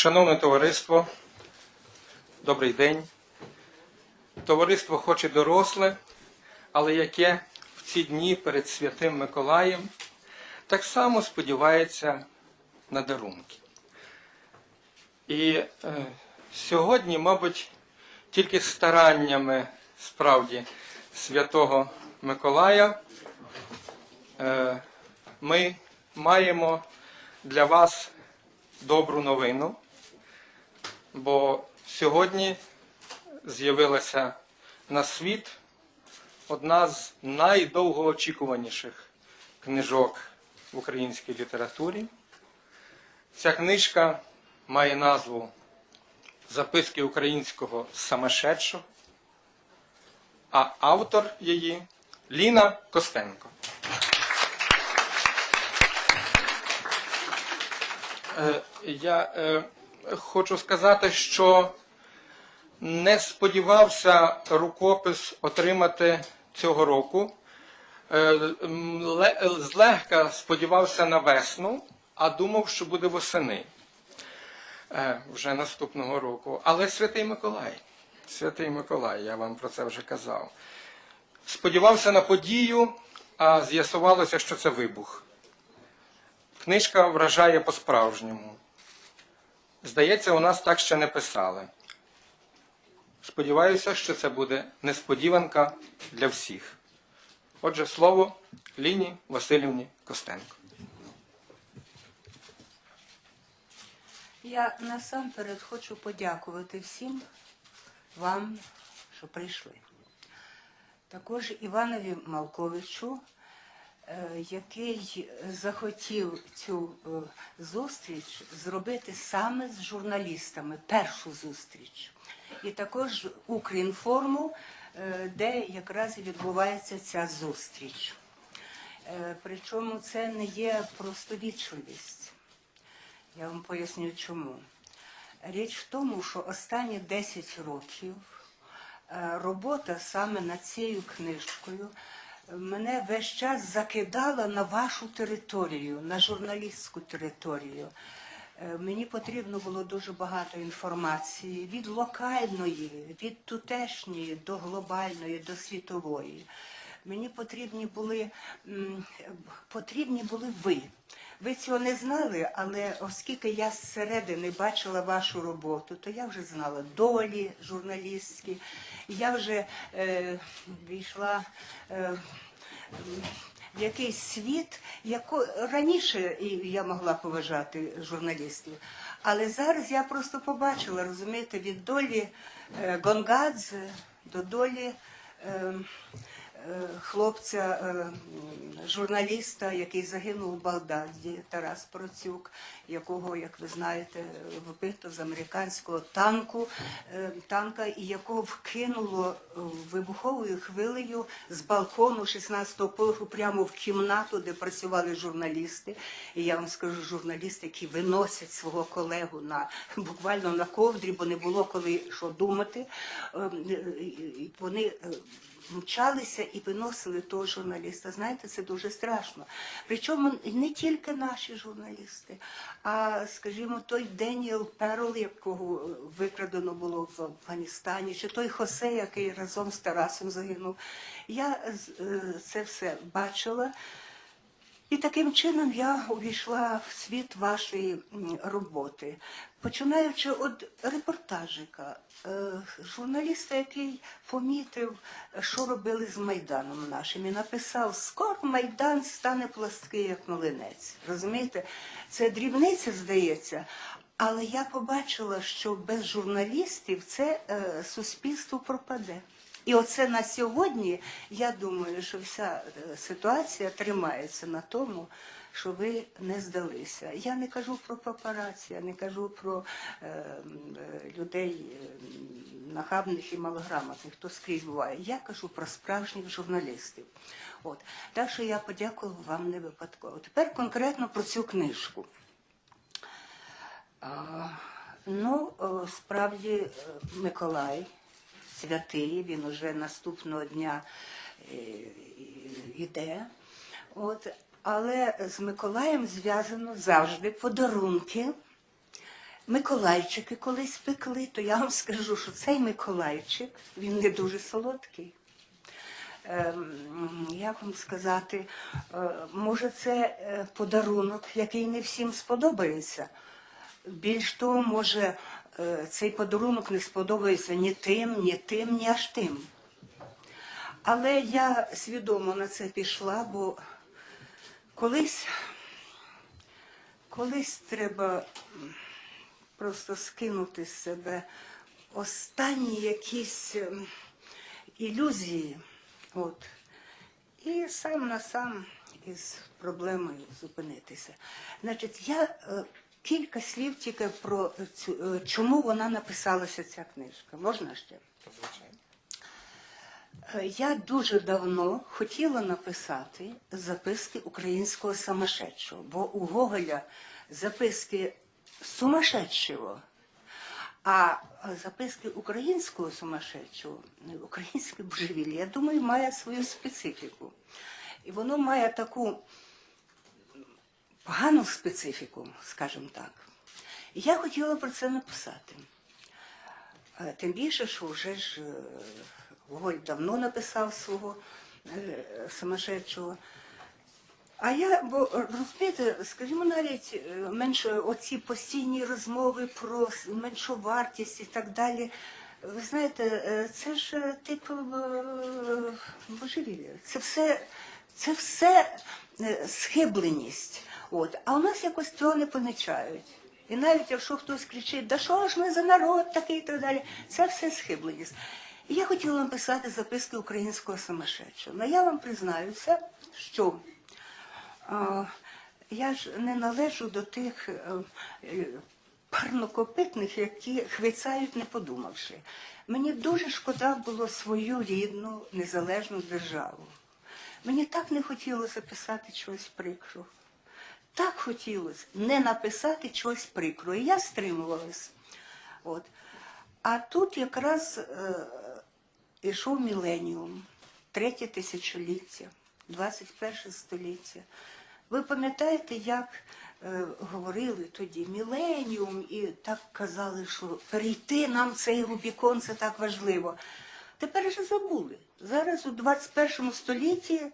Шановне товариство, добрий день. Товариство хоч і доросле, але яке в ці дні перед Святим Миколаєм так само сподівається на дарунки. І е, сьогодні, мабуть, тільки стараннями справді Святого Миколая е, ми маємо для вас добру новину, бо сьогодні з'явилася на світ одна з найдовгоочікуваніших книжок в українській літературі. Ця книжка має назву Записки українського самошедшого, а автор її Ліна Костенко. Е, Я е, хочу сказати, що не сподівався рукопис отримати цього року. Е, Злегка сподівався на весну, а думав, що буде восени е, вже наступного року. Але Святий Миколай, Святий Миколай, я вам про це вже казав. Сподівався на подію, а з'ясувалося, що це вибух. Книжка вражає по-справжньому. Здається, у нас так ще не писали. Сподіваюся, що це буде несподіванка для всіх. Отже, слово Ліні Васильівні Костенко. Я насамперед хочу подякувати всім вам, що прийшли. Також Іванові Малковичу, який захотів цю е, зустріч зробити саме з журналістами, першу зустріч. І також Укрінформу, е, де якраз і відбувається ця зустріч. Е, Причому це не є просто вічливість. Я вам поясню чому. Річ в тому, що останні 10 років е, робота саме над цією книжкою е, мене весь час закидала на вашу територію, на журналістську територію. Е, Мені потрібно було дуже багато інформації від локальної, від тутешньої до глобальної, до світової. Мені потрібні були, потрібні були ви. Ви цього не знали, але оскільки я зсередини бачила вашу роботу, то я вже знала долі журналістські, я вже е, війшла. Е, в якийсь світ, яко раніше я могла поважати журналістів. Але зараз я просто побачила, розумієте, від долі е, Гонгадзе до долі е, хлопця, е, журналіста, який загинув у Багдаді, Тарас Процюк, якого, як ви знаєте, вбито з американського танку, е, танка, і якого вкинуло вибуховою хвилею з балкону 16-го поверху прямо в кімнату, де працювали журналісти. І я вам скажу, журналісти, які виносять свого колегу на буквально на ковдрі, бо не було коли що думати. Е, е, Вони мчалися і виносили того журналіста. Знаєте, це дуже страшно. Причому не тільки наші журналісти, а, скажімо, той Деніел Перл, якого викрадено було в Афганістані, чи той Хосе, який разом з Тарасом загинув. Я е, це все бачила. І таким чином я увійшла в світ вашої роботи, починаючи від репортажика, е, журналіста, який помітив, що робили з Майданом нашим, і написав: скоро Майдан стане пласткий, як млинець. Розумієте, це дрібниця, здається. Але я побачила, що без журналістів це е, суспільство пропаде. І оце на сьогодні, я думаю, що вся е, ситуація тримається на тому, що ви не здалися. Я не кажу про папараці, я не кажу про е, е, людей е, нахабних і малограмотних, хто скрізь буває. Я кажу про справжніх журналістів. От. Так що я подякувала вам не випадково. Тепер конкретно про цю книжку. А, ну, справді, Миколай святий, він уже наступного дня е, йде. От. Але з Миколаєм зв'язано завжди подарунки Миколайчики колись пекли, то я вам скажу, що цей Миколайчик, він не дуже солодкий. Ем, як вам сказати, е, може, це е, подарунок, який не всім сподобається. Більш того, може, е, цей подарунок не сподобається ні тим, ні тим, ні аж тим. Але я свідомо на це пішла, бо колись, колись треба просто скинути з себе останні якісь ем, ілюзії. От. І сам на сам із проблемою зупинитися. Значить, я е, кілька слів тільки про цю, е, чому вона написалася ця книжка. Можна ще? Е, Я дуже давно хотіла написати записки українського самошедшого, бо у Гоголя записки сумасшедшого, а записки українського сумасшедшого, українське божевілля, я думаю, має свою специфіку. І воно має таку погану специфіку, скажімо так. Я хотіла про це написати. Е, Тим більше, що вже ж е, Гоголь давно написав свого е, самошедшого. А я, бо розумієте, скажімо, навіть менше оці постійні розмови про меншу вартість і так далі. Ви знаєте, це ж типу божевілля. Це все, це все схибленість. От. А у нас якось цього не помічають. І навіть якщо хтось кричить, да що ж ми за народ такий і так далі, це все схибленість. І я хотіла написати записки українського самошедшого. Но я вам признаюся, що а, я ж не належу до тих е, е, парнокопитних, які хвицають, не подумавши. Мені дуже шкода було свою рідну незалежну державу. Мені так не хотілося писати чогось прикрого. Так хотілося не написати чогось прикро. І я стримувалась. От. А тут якраз е, ішов міленіум, третє тисячоліття, 21 століття. Ви пам'ятаєте, як е, говорили тоді міленіум, і так казали, що перейти нам цей Рубікон це так важливо. Тепер вже забули. Зараз у 21 столітті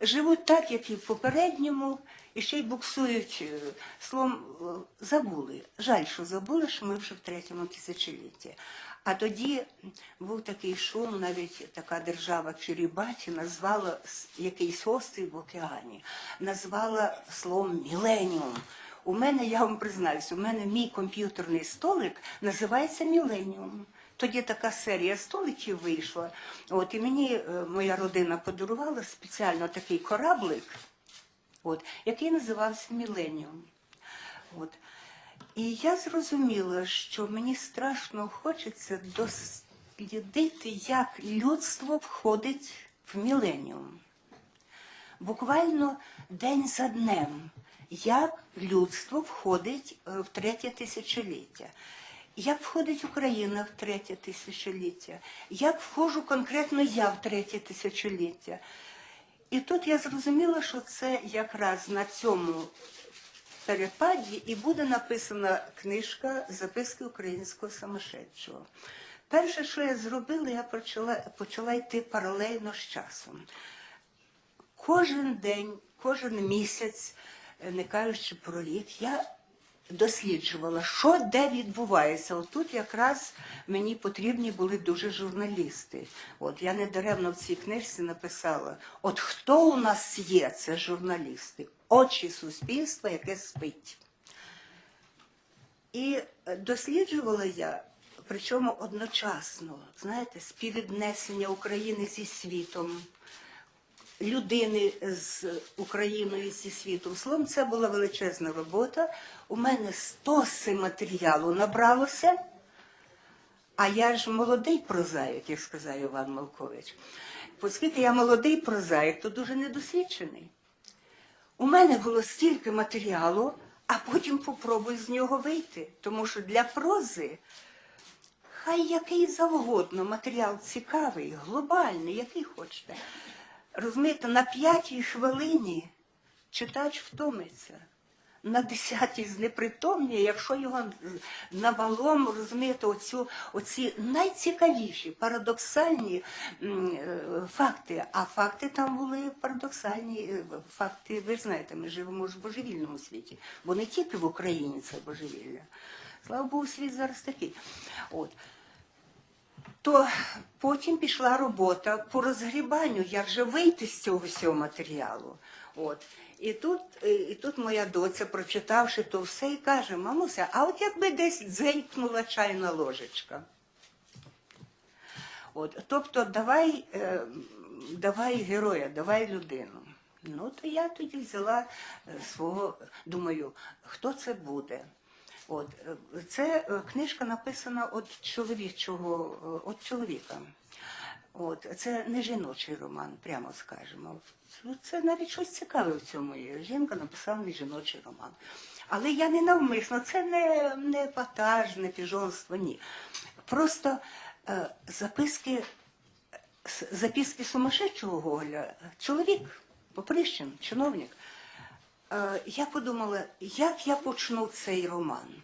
живуть так, як і в попередньому, і ще й буксують е, словом, е, забули. Жаль, що забули, що ми вже в третьому тисячолітті. А тоді був такий шум, навіть така держава Кірібаті назвала якийсь острів в океані, назвала словом міленіум. У мене, я вам признаюсь, у мене мій комп'ютерний столик називається Міленіум. Тоді така серія столиків вийшла. От, і мені е, моя родина подарувала спеціально такий кораблик, от, який називався Міленіум. От. І я зрозуміла, що мені страшно хочеться дослідити, як людство входить в міленіум. Буквально день за днем, як людство входить е, в третє тисячоліття. Як входить Україна в третє тисячоліття? Як входжу конкретно я в третє тисячоліття? І тут я зрозуміла, що це якраз на цьому перепаді і буде написана книжка Записки українського самошедшого. Перше, що я зробила, я почала, почала йти паралельно з часом. Кожен день, кожен місяць, е, не кажучи про рік, я досліджувала, що де відбувається. От тут якраз мені потрібні були дуже журналісти. От я недаремно в цій книжці написала: от хто у нас є, це журналісти, очі суспільства, яке спить. І е, досліджувала я, причому одночасно, знаєте, співвіднесення України зі світом, людини з Україною зі світом. Словом, це була величезна робота. У мене стоси матеріалу набралося, а я ж молодий прозаїк, як сказав Іван Малкович. Оскільки я молодий прозаїк, то дуже недосвідчений. У мене було стільки матеріалу, а потім попробуй з нього вийти. Тому що для прози хай який завгодно матеріал цікавий, глобальний, який хочете. Розумієте, на п'ятій хвилині читач втомиться. на десятій знепритомніє, якщо його навалом, розумієте, оцю, оці найцікавіші, парадоксальні е, факти. А факти там були парадоксальні. е, Факти, ви знаєте, ми живемо ж в божевільному світі, бо не тільки в Україні це божевілля. Слава Богу, світ зараз такий. От то потім пішла робота по розгрібанню, як же вийти з цього всього матеріалу. От. І тут, е, і тут моя доця, прочитавши то все, і каже: мамуся, а от якби десь дзенькнула чайна ложечка. От, тобто, давай, е, давай героя, давай людину. Ну, то я тоді взяла е, свого, думаю, хто це буде. От, е, це е, книжка написана від чоловічого, е, від чоловіка. От, це не жіночий роман, прямо скажемо. Це навіть щось цікаве в цьому є. Жінка написала не жіночий роман. Але я не навмисно, це не, не патаж, не піжонство, ні. Просто е, записки, записки сумасшедшого Гоголя, чоловік, Поприщин, чиновник. Е, я подумала, як я почну цей роман.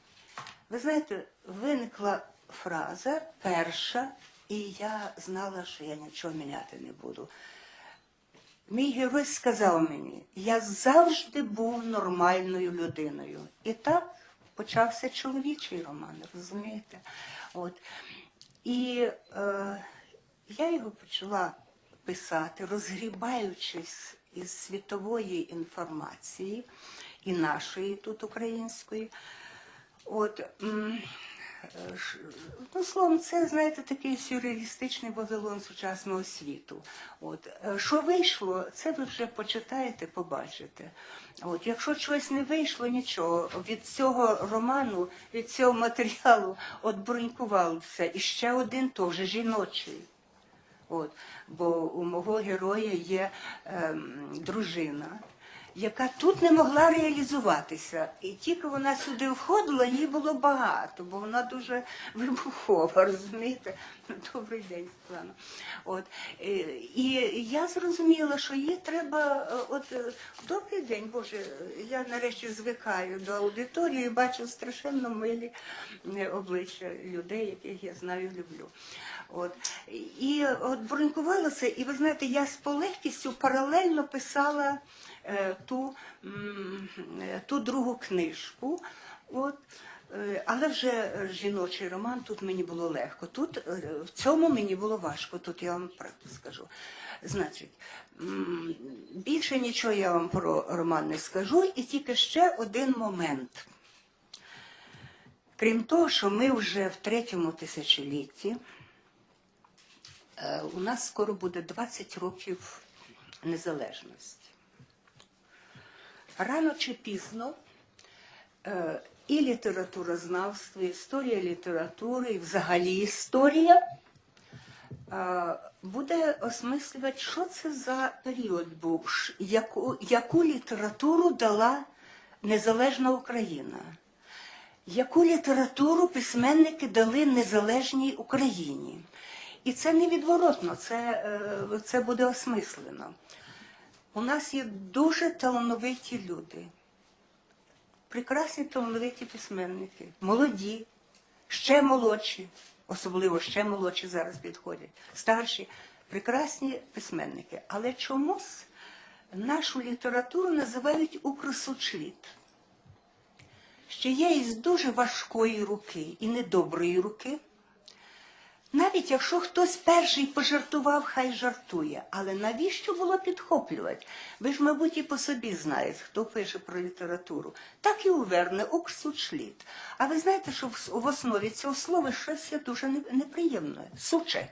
Ви знаєте, виникла фраза перша, і я знала, що я нічого міняти не буду. Мій герой сказав мені, я завжди був нормальною людиною. І так почався чоловічий роман, розумієте? От. І е, я його почала писати, розгрібаючись із світової інформації і нашої тут української. От, е, ну, словом, це, знаєте, такий сюрреалістичний Вавилон сучасного світу. От, е, що вийшло, це ви вже почитаєте, побачите. От, якщо щось не вийшло, нічого. Від цього роману, від цього матеріалу от бронькувався і ще один теж жіночий. От, бо у мого героя є е, дружина, яка тут не могла реалізуватися. І тільки вона сюди входила, їй було багато, бо вона дуже вибухова, розумієте? Добрий день, Світлана. От, е, і я зрозуміла, що їй треба, е, от е, добрий день, Боже, я нарешті звикаю до аудиторії, і бачу страшенно милі обличчя людей, яких я знаю, люблю. От. І от бронькувалося, і ви знаєте, я з полегкістю паралельно писала ту, е, ту другу книжку. От. Е, Але вже е, жіночий роман тут мені було легко. Тут е, в цьому мені було важко. Тут я вам правду скажу. Значить, більше нічого я вам про роман не скажу, і тільки ще один момент. Крім того, що ми вже в третьому тисячолітті, е, у нас скоро буде 20 років незалежності. Рано чи пізно е, і літературознавство, і історія літератури, і взагалі історія е, буде осмислювати, що це за період був, яку, яку літературу дала незалежна Україна. Яку літературу письменники дали незалежній Україні? І це невідворотно, це, е, це буде осмислено. У нас є дуже талановиті люди, прекрасні талановиті письменники, молоді, ще молодші, особливо ще молодші зараз підходять, старші, прекрасні письменники. Але чомусь нашу літературу називають укросучліт що є із дуже важкої руки і недоброї руки. Навіть якщо хтось перший пожартував, хай жартує. Але навіщо було підхоплювати? Ви ж, мабуть, і по собі знаєте, хто пише про літературу. Так і у Верне уксучліт. А ви знаєте, що в основі цього слова щось є дуже неприємне, суче.